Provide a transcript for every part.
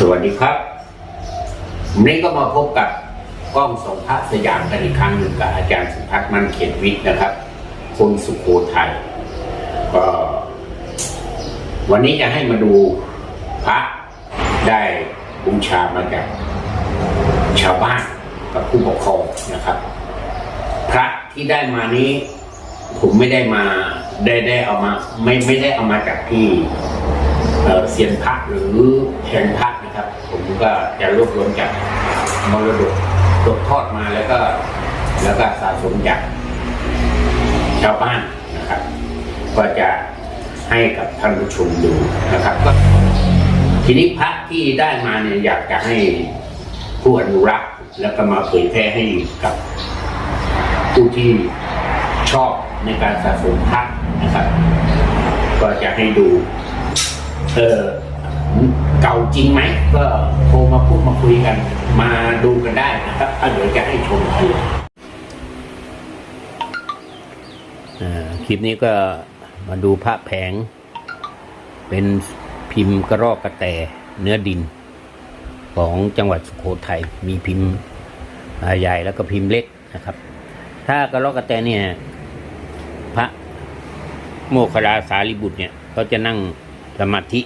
สวัสดีครับวันนี้ก็มาพบกับกล้องสงพระสยามกันอีกครั้งหนึ่งกับอาจารย์สุพัฒน์มั่นเขตวิทย์นะครับ คนสุโขทัยก็ วันนี้จะให้มาดูพระได้บูชามาจากชาวบ้านกับผู้ปกครองนะครับ พระที่ได้มานี้ ผมไม่ได้มาได้ได้เอามา ไม่ไม่ได้เอามาจากที่ เอ่อเซียนพระหรือแผนพระนะครับ ผมก็จะรวบรวมจากมรดกตกทอดมาแล้วก็แล้วก็สะสมจากชาวบ้านนะครับ ก็จะให้กับท่านผู้ชมดูนะครับก็ทีนี้พระที่ได้มาเนี่ยอยากจะให้ผู้อนุรักษ์แล้วก็มาเผยแพร่ให้กับผู้ที่ชอบในการสะสมพระนะครับ ก็จะให้ดู เออเก่าจริงไหมก็โทรมาพูดมาคุยกัน มาดูกันได้นะครับเดี๋ยวจะให้ชมกันคลิปนี้ก็มาดูพระแผง เป็นพิมพ์กระรอกกระแตเนื้อดิน ของจังหวัดสุโขทัยมีพิมพ์ใหญ่แล้วก็พิมพ์เล็กนะครับ ถ้ากระรอกกระแตเนี่ย พระโมคคลลาสารีบุตรเนี่ยเขาจะนั่ง สมาธิ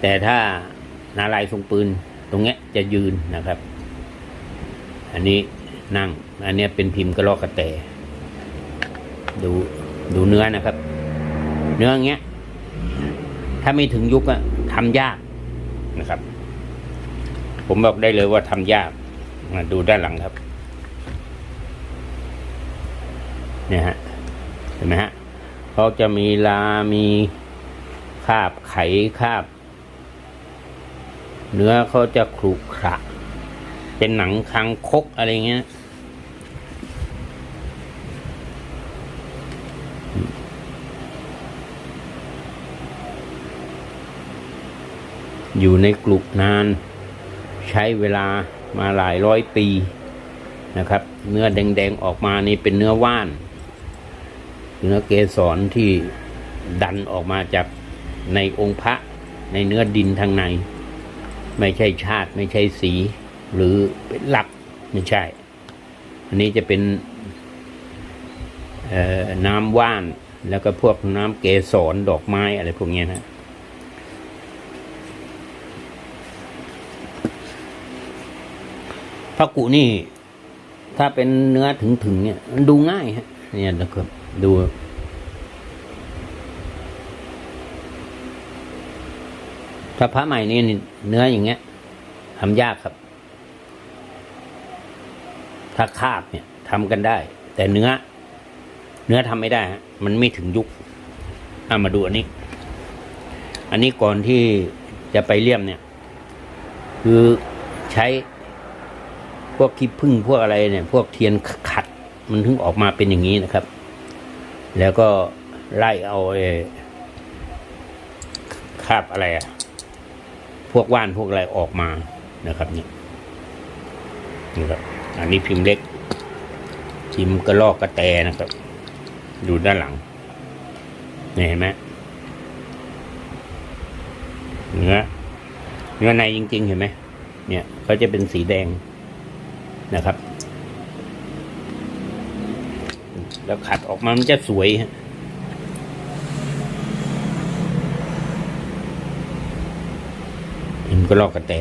แต่ถ้านาลายทรงปืนตรงเนี้ยจะยืนนะครับ อันนี้นั่ง อันเนี้ยเป็นพิมพ์กระรอกกระแต ดูดูเนื้อนะครับ เนื้ออย่างเงี้ย ถ้าไม่ถึงยุคอะทำยากนะครับ ผมบอกได้เลยว่าทำยาก ดูด้านหลังครับ เนี่ยฮะ เห็นไหมฮะเขาจะมีลามีาบไขคาบ เนื้อเขาจะขรุขระเป็นหนังคางคกอะไรเงี้ย อยู่ในกลุกนาน ใช้เวลามาหลายร้อยปีนะครับ เนื้อแดงๆออกมานี่เป็นเนื้อว่าน เนื้อเกสรที่ดันออกมาจาก ในองค์พระในเนื้อดินทางใน ไม่ใช่ชาติไม่ใช่สี หรือเป็นหลักไม่ใช่ อันนี้จะเป็นน้ำว่านแล้วก็พวกน้ำเกสรดอกไม้อะไรพวกนี้นะพระกุนี่ ถ้าเป็นเนื้อถึงๆเนี่ยมันดูง่ายฮะเนี่ยนะครับดู ถ้าพระใหม่นี่เนื้ออย่างเงี้ยทำยากครับ ถ้าคาบเนี่ยทำกันได้ แต่เนื้อ เนื้อทำไม่ได้ฮะมันไม่ถึงยุคเอามาดูอันนี้ อันนี้ก่อนที่จะไปเลี่ยมเนี่ย คือใช้พวกขี้ผึ้งพวกอะไรเนี่ย พวกเทียนขัด มันถึงออกมาเป็นอย่างนี้นะครับ แล้วก็ไล่เอาไอ้คาบอะไรอะ พวกว่านพวกอะไรออกมานะครับนี่นี่ครับอันนี้พิมพ์เล็ก พิมพ์กระลอกกระแตนะครับดูด้านหลังนี่เห็นไหมเนื้อเนื้อในจริง ๆ เห็นไหมเนี่ยเขาจะเป็นสีแดงนะครับ แล้วขัดออกมามันจะสวยฮะ อิมก็ลอกกระแต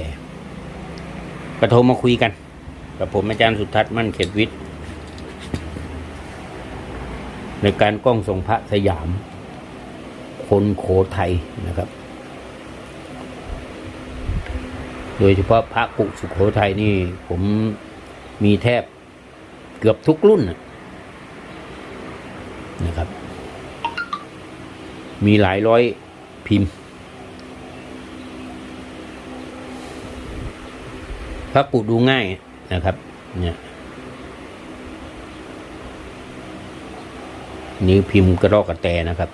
กระโทรมาคุยกัน กับผมอาจารย์สุทัศน์มั่นเขตวิทย์ ในการกล้องทรงพระสยาม คนโขไทยนะครับ โดยเฉพาะพระกุสุโขทัยนี่ ผมมีแทบเกือบทุกรุ่นนะนะครับ มีหลายร้อยพิมพ์ พระกุดูง่ายนะครับ เนี่ยนี่พิมพ์กระรอกกระแตนะครับ